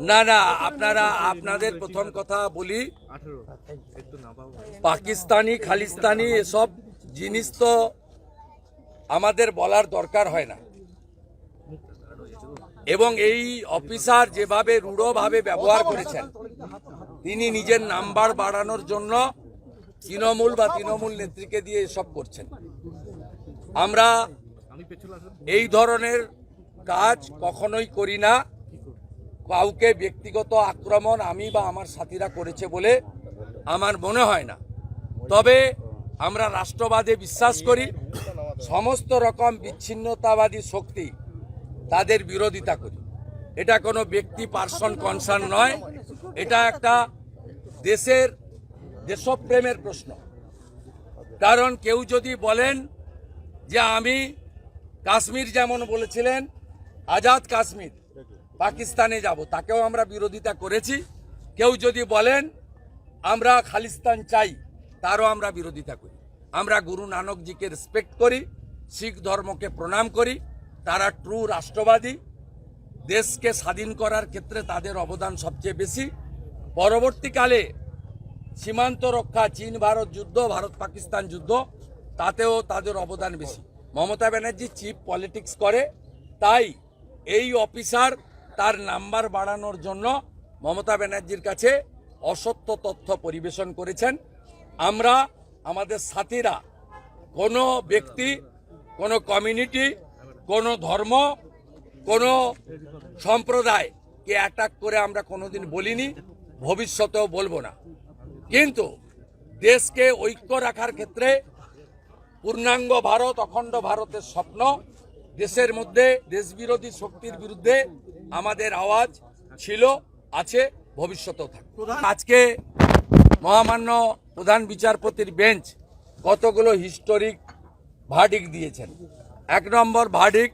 না না আপনারা আপনাদের প্রথম কথা বলি পাকিস্তানি খালিস্তানি এসব জিনিস তো আমাদের বলার দরকার হয় না। এবং এই অফিসার যেভাবে রূঢ়ভাবে ব্যবহার করেছেন তিনি নিজের নাম্বার বাড়ানোর জন্য তৃণমূল বা তৃণমূল নেত্রীকে দিয়ে এসব করছেন। আমরা এই ধরনের কাজ কখনোই করি না। কাউকে ব্যক্তিগত আক্রমণ আমি বা আমার সাথীরা করেছে বলে আমার মনে হয় না। তবে আমরা রাষ্ট্রবাদে বিশ্বাস করি, সমস্ত রকম বিচ্ছিন্নতাবাদী শক্তি তাদের বিরোধিতা করি। এটা কোনো ব্যক্তি পার্সন কনসার্ন নয়। এটা একটা দেশের দেশপ্রেমের প্রশ্ন। কারণ কেউ যদি বলেন যে আমি কাশ্মীর যেমন বলেছিলেন, আজাদ কাশ্মীর, পাকিস্তানে যাব। তাকেও আমরা বিরোধিতা করেছি। কেউ যদি বলেন, আমরা খালিস্তান চাই, তারও আমরা বিরোধিতা করি। আমরা গুরু নানকজিকে রেসপেক্ট করি, শিখ ধর্মকে প্রণাম করি। তারা ট্রু রাষ্ট্রবাদী। দেশকে স্বাধীন করার ক্ষেত্রে তাদের অবদান সবচেয়ে বেশি। পরবর্তীকালে সীমান্ত রক্ষা চীন ভারত যুদ্ধ ভারত পাকিস্তান যুদ্ধ তাতেও তাদের অবদান বেশি। মমতা ব্যানার্জি চিফ পলিটিক্স করে, তাই এই অফিসার তার নাম্বার বাড়ানোর জন্য মমতা ব্যানার্জির কাছে অসত্য তথ্য পরিবেশন করেছেন। আমরা, আমাদের সাথীরা, কোনো ব্যক্তি, কোনো কমিউনিটি কোনো ধর্ম, কোনো সম্প্রদায়কে অ্যাটাক করে আমরা কোনোদিন বলিনি, ভবিষ্যতেও বলব না। কিন্তু দেশকে ঐক্য রাখার ক্ষেত্রে পূর্ণাঙ্গ ভারত অখণ্ড ভারতের স্বপ্ন। দেশের মধ্যে দেশবিরোধী শক্তির বিরুদ্ধে আমাদের আওয়াজ ছিল আছে ভবিষ্যতেও থাকবে। আজকে মহামান্য প্রধান বিচারপতির বেঞ্চ কতগুলো হিস্টোরিক ভার্ডিক দিয়েছেন। এক নম্বর ভার্ডিক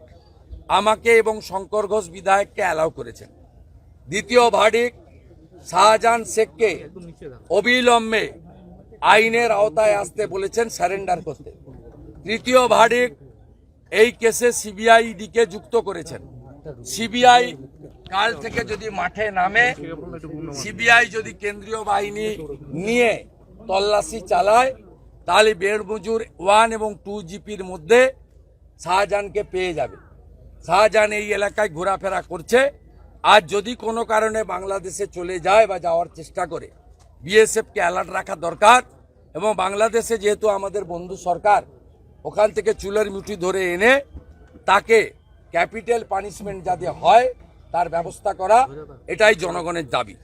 আমাকে এবং শঙ্কর ঘোষ বিধায়ককে অ্যালাউ করেছেন। দ্বিতীয় ভার্ডিক শাহজাহান শেখকে অবিলম্বে আইনের আওতায় আসতে বলেছেন স্যারেন্ডার করতে। তৃতীয় ভার্ডিক এই কেসে সিবিআই ইডিকে যুক্ত করেছেন। সিবিআই কাল থেকে যদি মাঠে নামে সিবিআই যদি কেন্দ্রীয় বাহিনী নিয়ে তল্লাশি চালায়, তাহলে বেড়মজুর ওয়ান এবং টু জিপির মধ্যে শাহজাহানকে পেয়ে যাবে। শাহজাহান এই এলাকায় ঘোরাফেরা করছে। আর যদি কোনো কারণে বাংলাদেশে চলে যায় বা যাওয়ার চেষ্টা করে বিএসএফকে অ্যালার্ট রাখা দরকার এবং বাংলাদেশে যেহেতু আমাদের বন্ধু সরকার ওখান থেকে চুলের মুঠি ধরে এনে তাকে ক্যাপিটাল পানিশমেন্ট যাতে হয়, তার ব্যবস্থা করা, এটাই জনগণের দাবি।